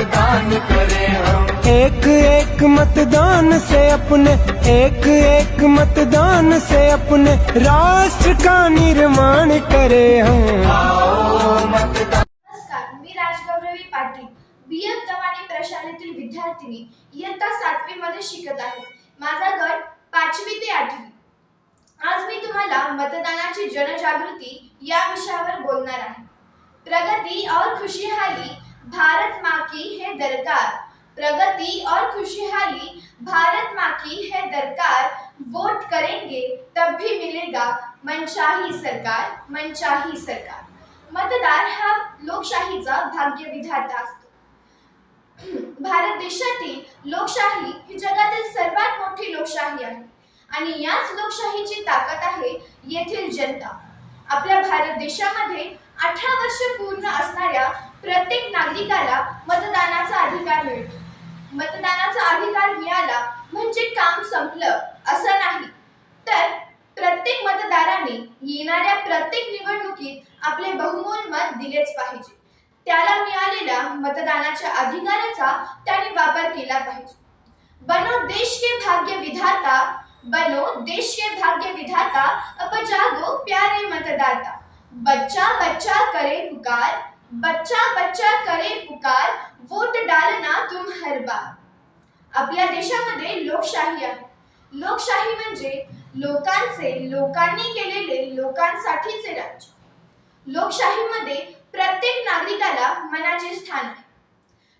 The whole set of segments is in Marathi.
मतदान करें हम। एक एक मतदान से अपने एक एक मतदान से अपने राष्ट्र का निर्माण करें हम। आओ मतदान नमस्कार मी राजगौरवी पाटील बी एफ दवानी प्रशालेतील विद्यार्थिनी इयत्ता सातवी मध्ये शिकत आहे. माझा गट पाचवी ते आठवी. आज मी तुम्हाला मतदानाची जनजागृती या विषयावर बोलणार आहे. प्रगति और खुशहाली भारत माँ की है दरकार। प्रगति और खुशहाली भारत माँ की है दरकार। वोट करेंगे तब भी मिलेगा मनशाही सरकार मनशाही सरकार। मतदार हा लोकशाहीचा भाग्य विधाता असतो। भारत देशातील लोकशाही ही जगातील सर्वात मोठी लोकशाही आहे आणि याच लोकशाहीची ताकद आहे येथील जनता। आपल्या भारत देशामध्ये अठरा वर्ष पूर्ण असणाऱ्या प्रत्येक नागरिकाला मतदानाचा अधिकार मिळतो. मतदानाचा अधिकार मिळाला म्हणजे काम संपलं असं नाही. तर प्रत्येक मतदाराने येणाऱ्या प्रत्येक निवडणुकीत आपले बहुमोल मत दिलेच पाहिजे. त्याला मिळालेल्या मतदानाच्या अधिकाराचा त्याने वापर केला पाहिजे. बनो देश के भाग्य विधाता बनो देश के भाग्य विधाता बच्चा बच्चा करे पुकार, बच्चा बच्चा करे पुकार, वोट डालना तुम हर बार. आपल्या देशामध्ये लोकशाही आहे. लोकशाही म्हणजे लोकांचे, लोकांनी केलेले लोकांसाठीचे राज्य. लोकशाहीमध्ये प्रत्येक नागरिकाला मनाचे स्थान आहे.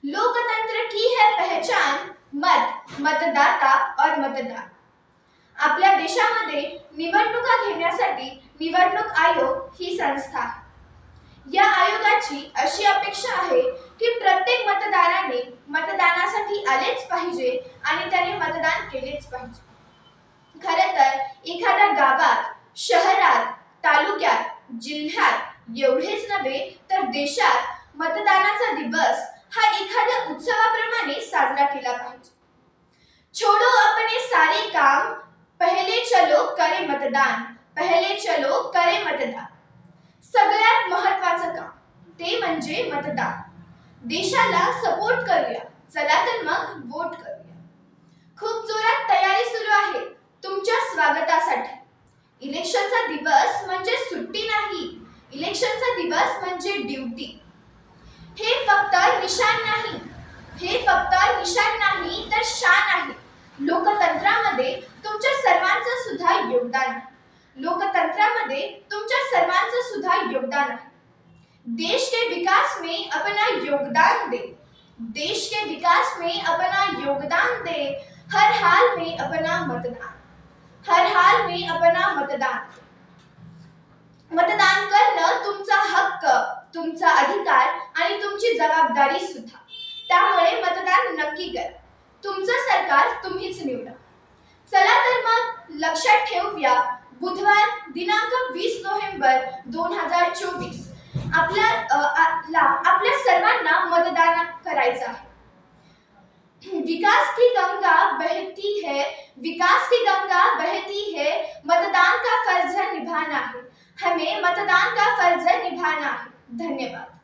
लोकतंत्र की है पहचान? मत, मतदाता और मतदान. आपल्या मध्ये निवडणुका घेण्यासाठी निवडणूक आयोग ही संस्था. या आयोगाची अशी अपेक्षा आहे की प्रत्येक मतदाराने मतदानासाठी आलेच पाहिजे आणि त्याने मतदान केलेच पाहिजे. खर तर एखाद्या गावात शहरात तालुक्यात जिल्ह्यात एवढेच नव्हे तर देशात मतदानाचा दिवस हा एखाद्या उत्सवाप्रमाणे साजरा केला पाहिजे. छोड़ो आपण सारे काम पहले चलो करे मतदान पहले चलो करे मतदान. सगळ्यात महत्वाचं काम ते म्हणजे मतदान. देशाला सपोर्ट करूया. चला तर मग वोट करूया. खूप जोरात तयारी सुरू आहे. तुमच्या स्वागतासाठी. इलेक्शनचा दिवस म्हणजे सुट्टी नाही. इलेक्शनचा दिवस म्हणजे ड्युटी हे फक्त निशाण नाही. हे फक्त निशाण नाही तर शान आहे लोकतंत्रामध्ये तुमच्या सर्वांचं सुद्धा योगदान. लोकतंत्रामध्ये तुमच्या सर्वांचं सुद्धा योगदान आहे. देश के विकास में अपना योगदान दे. देश के विकास में अपना योगदान दे. हर हाल में अपना मतदान. हर हाल में अपना मतदान. मतदान करणं तुमचा हक्क तुमचा अधिकार आणि तुमची जबाबदारी सुद्धा. त्यामुळे मतदान नक्की करा. तुमचं सरकार तुम्हीच निवडा. चला तर मग लक्षात ठेवूया बुधवार दिनांक वीस नोव्हेंबर दोन हजार चोवीस. आपल्या आपला आपल्या सर्वांना मतदान करायचं आहे. विकास की गंगा बहती है विकास की गंगा बहती है मतदान का फर्ज निभाना है. हमें मतदान का फर्ज निभाना है. धन्यवाद.